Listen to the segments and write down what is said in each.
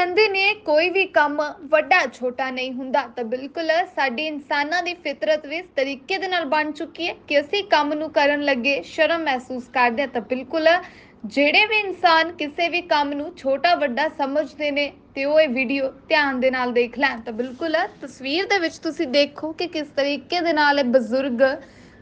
ਕਹਿੰਦੇ ਨੇ ਕੋਈ ਵੀ ਕੰਮ ਵੱਡਾ, ਛੋਟਾ ਨਹੀਂ ਹੁੰਦਾ। ਤਾਂ ਬਿਲਕੁਲ ਸਾਡੀ ਇਨਸਾਨਾਂ ਦੀ ਫਿਤਰਤ ਵੀ ਇਸ ਤਰੀਕੇ ਦੇ ਨਾਲ ਬਣ ਚੁੱਕੀ ਹੈ ਕਿ ਅਸੀਂ ਕੰਮ ਨੂੰ ਕਰਨ ਲੱਗੇ, ਸ਼ਰਮ ਮਹਿਸੂਸ ਕਰਦੇ ਹਾਂ। ਤਾਂ ਬਿਲਕੁਲ ਜਿਹੜੇ ਵੀ ਇਨਸਾਨ ਕਿਸੇ ਵੀ ਕੰਮ ਨੂੰ ਛੋਟਾ, ਵੱਡਾ ਸਮਝਦੇ ਨੇ, ਤੇ ਉਹ ਇਹ ਵੀਡੀਓ ਧਿਆਨ ਦੇ ਨਾਲ ਦੇਖ ਲੈਣ। ਤਾਂ ਬਿਲਕੁਲ ਤਸਵੀਰ ਦੇ ਵਿੱਚ ਤੁਸੀਂ ਦੇਖੋ ਕਿ ਕਿਸ ਤਰੀਕੇ ਦੇ ਨਾਲ ਇਹ ਬਜ਼ੁਰਗ,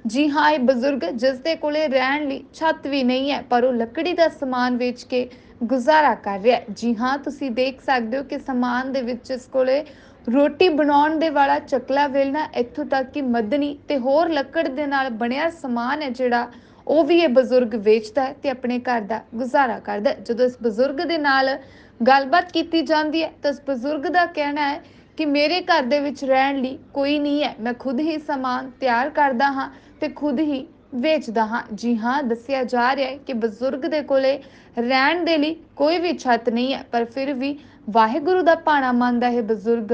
ਜੀ ਹਾਂ, ਇਹ ਬਜ਼ੁਰਗ ਜਿਸ ਦੇ ਕੋਲੇ ਰਹਿਣ ਲਈ ਛੱਤ ਵੀ ਨਹੀਂ ਹੈ, ਪਰ ਉਹ ਲੱਕੜੀ ਦਾ ਸਮਾਨ ਵੇਚ ਕੇ ਗੁਜ਼ਾਰਾ ਕਰ ਰਿਹਾ ਹੈ। ਜੀ ਹਾਂ, ਤੁਸੀਂ ਦੇਖ ਸਕਦੇ ਹੋ ਕਿ ਸਮਾਨ ਦੇ ਵਿੱਚ ਇਸ ਕੋਲੇ ਰੋਟੀ ਬਣਾਉਣ ਦੇ ਵਾਲਾ ਚਕਲਾ ਵੇਲਣਾ ਇੱਥੋਂ ਤੱਕ ਕਿ ਮੱਧਨੀ ਤੇ ਹੋਰ ਲੱਕੜ ਦੇ ਨਾਲ ਬਣਿਆ ਸਮਾਨ ਹੈ ਜਿਹੜਾ ਉਹ ਵੀ ਇਹ ਬਜ਼ੁਰਗ ਵੇਚਦਾ ਹੈ ਤੇ ਆਪਣੇ ਘਰ ਦਾ ਗੁਜ਼ਾਰਾ ਕਰਦਾ ਹੈ। ਜਦੋਂ ਇਸ ਬਜ਼ੁਰਗ ਦੇ ਨਾਲ ਗੱਲਬਾਤ ਕੀਤੀ ਜਾਂਦੀ ਹੈ, ਤਾਂ ਇਸ ਬਜ਼ੁਰਗ ਦਾ ਕਹਿਣਾ ਹੈ ਕਿ ਮੇਰੇ ਘਰ ਦੇ ਵਿੱਚ ਰਹਿਣ ਲਈ ਕੋਈ ਨਹੀਂ ਹੈ। ਮੈਂ ਖੁਦ ਹੀ ਸਮਾਨ ਤਿਆਰ ਕਰਦਾ ਹਾਂ ਤੇ ਖੁਦ ਹੀ ਵੇਚਦਾ ਹਾਂ। ਜੀ ਹਾਂ, ਦੱਸਿਆ ਜਾ ਰਿਹਾ ਹੈ ਕਿ ਬਜ਼ੁਰਗ ਦੇ ਕੋਲੇ ਰਹਿਣ ਦੇ ਲਈ ਕੋਈ ਵੀ ਛੱਤ ਨਹੀਂ ਹੈ, ਪਰ ਫਿਰ ਵੀ ਵਾਹਿਗੁਰੂ ਦਾ ਭਾਣਾ ਮੰਨਦਾ ਹੈ ਬਜ਼ੁਰਗ।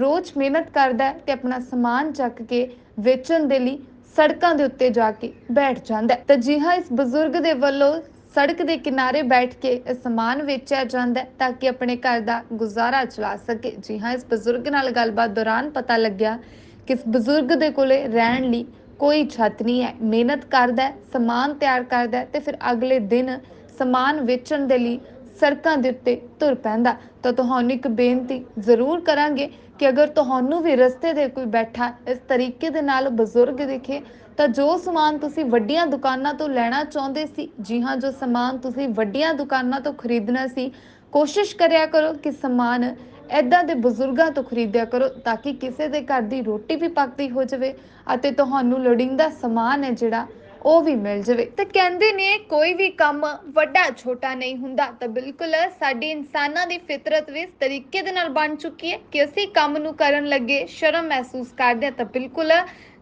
ਰੋਜ਼ ਮਿਹਨਤ ਕਰਦਾ ਤੇ ਆਪਣਾ ਸਮਾਨ ਚੱਕ ਕੇ ਵੇਚਣ ਦੇ ਲਈ ਸੜਕਾਂ ਦੇ ਉੱਤੇ ਜਾ ਕੇ ਬੈਠ ਜਾਂਦਾ ਹੈ। ਤਾਂ ਜੀ ਹਾਂ, ਇਸ ਬਜ਼ੁਰਗ ਦੇ ਵੱਲੋਂ ਸੜਕ ਦੇ ਕਿਨਾਰੇ ਬੈਠ ਕੇ ਸਮਾਨ ਵੇਚਿਆ ਜਾਂਦਾ ਹੈ ਤਾਂ ਕਿ ਆਪਣੇ ਘਰ ਦਾ ਗੁਜ਼ਾਰਾ ਚਲਾ ਸਕੇ। ਜੀ ਹਾਂ, ਇਸ ਬਜ਼ੁਰਗ ਨਾਲ ਗੱਲਬਾਤ ਦੌਰਾਨ ਪਤਾ ਲੱਗਿਆ ਕਿ ਇਸ ਬਜ਼ੁਰਗ ਦੇ ਕੋਲੇ ਰਹਿਣ ਲਈ ਕੋਈ ਛੱਤ ਨਹੀਂ ਹੈ। ਮਿਹਨਤ ਕਰਦਾ ਸਮਾਨ ਤਿਆਰ ਕਰਦਾ ਤੇ ਫਿਰ ਅਗਲੇ ਦਿਨ ਸਮਾਨ ਵੇਚਣ ਦੇ ਲਈ ਸੜਕਾਂ ਦੇ ਉੱਤੇ ਤੁਰ ਪੈਂਦਾ। ਤਾਂ ਤੁਹਾਨੂੰ ਇੱਕ ਬੇਨਤੀ ਜ਼ਰੂਰ ਕਰਾਂਗੇ ਕਿ ਅਗਰ ਤੁਹਾਨੂੰ ਵੀ ਰਸਤੇ ਦੇ ਕੋਈ ਬੈਠਾ ਇਸ ਤਰੀਕੇ ਦੇ ਨਾਲ ਬਜ਼ੁਰਗ ਦਿਖੇ, ਤਾਂ ਜੋ ਸਮਾਨ ਤੁਸੀਂ ਵੱਡੀਆਂ ਦੁਕਾਨਾਂ ਤੋਂ ਲੈਣਾ ਚਾਹੁੰਦੇ ਸੀ, ਜੀ ਹਾਂ, ਜੋ ਸਮਾਨ ਤੁਸੀਂ ਵੱਡੀਆਂ ਦੁਕਾਨਾਂ ਤੋਂ ਖਰੀਦਣਾ ਸੀ, ਕੋਸ਼ਿਸ਼ ਕਰਿਆ ਕਰੋ ਕਿ ਸਮਾਨ ਐਦਾਂ ਦੇ ਬਜ਼ੁਰਗਾਂ ਤੋਂ ਖਰੀਦਿਆ ਕਰੋ ਤਾਂ ਕਿ ਕਿਸੇ ਦੇ ਘਰ ਦੀ ਰੋਟੀ ਵੀ ਪੱਕਦੀ ਹੋ ਜਾਵੇ ਅਤੇ ਤੁਹਾਨੂੰ ਲੋੜੀਂਦਾ ਸਮਾਨ ਹੈ ਜਿਹੜਾ ਉਹ ਵੀ ਮਿਲ ਜਾਵੇ। ਤੇ ਕਹਿੰਦੇ ਨੇ ਕੋਈ ਵੀ ਕੰਮ ਵੱਡਾ ਛੋਟਾ ਨਹੀਂ ਹੁੰਦਾ ਤਾਂ ਬਿਲਕੁਲ ਸਾਡੀ ਇਨਸਾਨਾਂ ਦੀ ਫਿਤਰਤ ਵੀ ਇਸ ਤਰੀਕੇ ਦੇ ਨਾਲ ਬਣ ਚੁੱਕੀ ਹੈ ਕਿ ਅਸੀਂ ਕੰਮ ਨੂੰ ਕਰਨ ਲੱਗੇ ਸ਼ਰਮ ਮਹਿਸੂਸ ਕਰਦੇ ਹਾਂ ਤਾਂ ਬਿਲਕੁਲ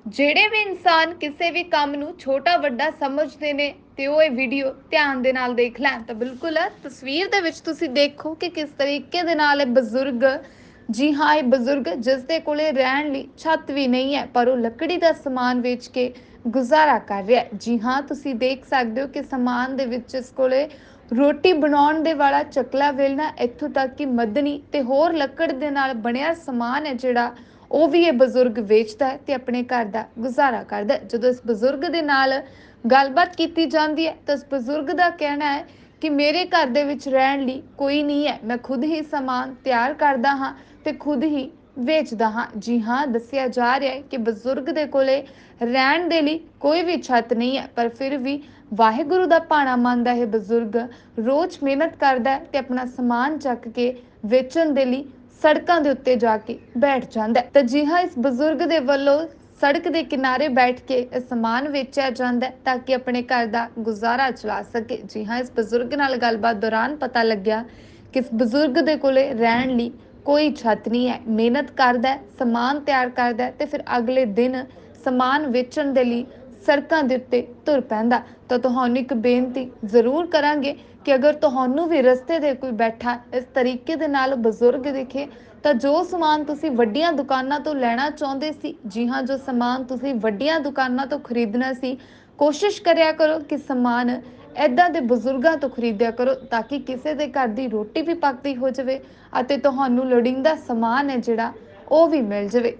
ਜਿਹੜੇ ਵੀ ਇਨਸਾਨ ਕਿਸੇ ਵੀ ਕੰਮ ਨੂੰ ਛੋਟਾ ਵੱਡਾ ਸਮਝਦੇ ਨੇ ਤੇ ਉਹ ਇਹ ਵੀਡੀਓ ਧਿਆਨ ਦੇ ਨਾਲ ਦੇਖ ਲੈਣ ਤਾਂ ਬਿਲਕੁਲ ਤਸਵੀਰ ਦੇ ਵਿੱਚ ਤੁਸੀਂ ਦੇਖੋ ਕਿ ਕਿਸ ਤਰੀਕੇ ਦੇ ਨਾਲ ਇਹ ਬਜ਼ੁਰਗ, ਜੀ ਹਾਂ, ਇਹ ਬਜ਼ੁਰਗ ਜਿਸ ਦੇ ਕੋਲੇ ਰਹਿਣ ਲਈ ਛੱਤ ਵੀ ਨਹੀਂ ਹੈ, ਪਰ ਉਹ ਲੱਕੜੀ ਦਾ ਸਮਾਨ ਵੇਚ ਕੇ ਗੁਜ਼ਾਰਾ ਕਰ ਰਿਹਾ ਜੀ ਹਾਂ, ਤੁਸੀਂ ਦੇਖ ਸਕਦੇ ਹੋ ਕਿ ਸਮਾਨ ਦੇ ਵਿੱਚ ਇਸ ਕੋਲੇ ਰੋਟੀ ਬਣਾਉਣ ਦੇ ਵਾਲਾ ਚਕਲਾ ਵੇਲਣਾ ਇੱਥੋਂ ਤੱਕ ਕਿ ਮੱਧਨੀ ਤੇ ਹੋਰ ਲੱਕੜ ਦੇ ਨਾਲ ਬਣਿਆ ਸਮਾਨ ਹੈ ਜਿਹੜਾ ਉਹ ਵੀ ਇਹ ਬਜ਼ੁਰਗ ਵੇਚਦਾ ਹੈ ਤੇ ਆਪਣੇ ਘਰ ਦਾ ਗੁਜ਼ਾਰਾ ਕਰਦਾ ਹੈ। ਜਦੋਂ ਇਸ ਬਜ਼ੁਰਗ ਦੇ ਨਾਲ ਗੱਲਬਾਤ ਕੀਤੀ ਜਾਂਦੀ ਹੈ, ਤਾਂ ਇਸ ਬਜ਼ੁਰਗ ਦਾ ਕਹਿਣਾ ਹੈ ਕਿ ਮੇਰੇ ਘਰ ਦੇ ਵਿੱਚ ਰਹਿਣ ਲਈ ਕੋਈ ਨਹੀਂ ਹੈ। ਮੈਂ ਖੁਦ ਹੀ ਸਮਾਨ ਤਿਆਰ ਕਰਦਾ ਹਾਂ ਤੇ ਖੁਦ ਹੀ ਵੇਚਦਾ ਹਾਂ। ਜੀ ਹਾਂ, ਦੱਸਿਆ ਜਾ ਰਿਹਾ ਹੈ ਕਿ ਬਜ਼ੁਰਗ ਦੇ ਕੋਲੇ ਰਹਿਣ ਦੇ ਲਈ ਕੋਈ ਵੀ ਛੱਤ ਨਹੀਂ ਹੈ, ਪਰ ਫਿਰ ਵੀ ਵਾਹਿਗੁਰੂ ਦਾ ਭਾਣਾ ਮੰਨਦਾ ਹੈ ਬਜ਼ੁਰਗ ਰੋਜ਼ ਮਿਹਨਤ ਕਰਦਾ ਹੈ ਤੇ ਆਪਣਾ ਸਮਾਨ ਚੱਕ ਕੇ ਵੇਚਣ ਦੇ ਲਈ ਸੜਕਾਂ ਦੇ ਉੱਤੇ ਜਾ ਕੇ ਬੈਠ ਜਾਂਦਾ ਹੈ। ਤਾਂ ਜੀ ਹਾਂ ਇਸ ਬਜ਼ੁਰਗ ਦੇ ਵੱਲੋਂ ਸੜਕ ਦੇ ਕਿਨਾਰੇ ਬੈਠ ਕੇ ਇਹ ਸਮਾਨ ਵੇਚਿਆ ਜਾਂਦਾ ਹੈ ਤਾਂ ਕਿ ਆਪਣੇ ਘਰ ਦਾ ਗੁਜ਼ਾਰਾ ਚਲਾ ਸਕੇ। ਜੀ ਹਾਂ, ਇਸ ਬਜ਼ੁਰਗ ਨਾਲ ਗੱਲਬਾਤ ਦੌਰਾਨ ਪਤਾ ਲੱਗਿਆ ਕਿ ਇਸ ਬਜ਼ੁਰਗ ਦੇ ਕੋਲੇ ਰਹਿਣ ਲਈ ਕੋਈ ਛੱਤ ਨਹੀਂ ਹੈ। ਮਿਹਨਤ ਕਰਦਾ ਹੈ, ਸਮਾਨ ਤਿਆਰ ਕਰਦਾ ਹੈ ਤੇ ਫਿਰ ਅਗਲੇ ਦਿਨ ਸਮਾਨ ਵੇਚਣ ਦੇ ਲਈ ਸੜਕਾਂ ਦੇ ਉੱਤੇ ਤੁਰ ਪੈਂਦਾ। ਤਾਂ ਤੁਹਾਨੂੰ ਇੱਕ ਬੇਨਤੀ ਜ਼ਰੂਰ ਕਰਾਂਗੇ ਕਿ ਅਗਰ ਤੁਹਾਨੂੰ ਵੀ ਰਸਤੇ ਦੇ ਕੋਈ ਬੈਠਾ ਇਸ ਤਰੀਕੇ ਦੇ ਨਾਲ ਬਜ਼ੁਰਗ ਦਿਖੇ, ਤਾਂ ਜੋ ਸਮਾਨ ਤੁਸੀਂ ਵੱਡੀਆਂ ਦੁਕਾਨਾਂ ਤੋਂ ਲੈਣਾ ਚਾਹੁੰਦੇ ਸੀ, ਜੀ ਹਾਂ, ਜੋ ਸਮਾਨ ਤੁਸੀਂ ਵੱਡੀਆਂ ਦੁਕਾਨਾਂ ਤੋਂ ਖਰੀਦਣਾ ਸੀ, ਕੋਸ਼ਿਸ਼ ਕਰਿਆ ਕਰੋ ਕਿ ਸਮਾਨ ਐਦਾਂ ਦੇ ਬਜ਼ੁਰਗਾਂ ਤੋਂ ਖਰੀਦਿਆ ਕਰੋ ਤਾਂ ਕਿ ਕਿਸੇ ਦੇ ਘਰ ਦੀ ਰੋਟੀ ਵੀ ਪੱਕਦੀ ਹੋ ਜਾਵੇ ਅਤੇ ਤੁਹਾਨੂੰ ਲੋੜੀਂਦਾ ਸਮਾਨ ਹੈ ਜਿਹੜਾ ਉਹ ਵੀ ਮਿਲ ਜਾਵੇ।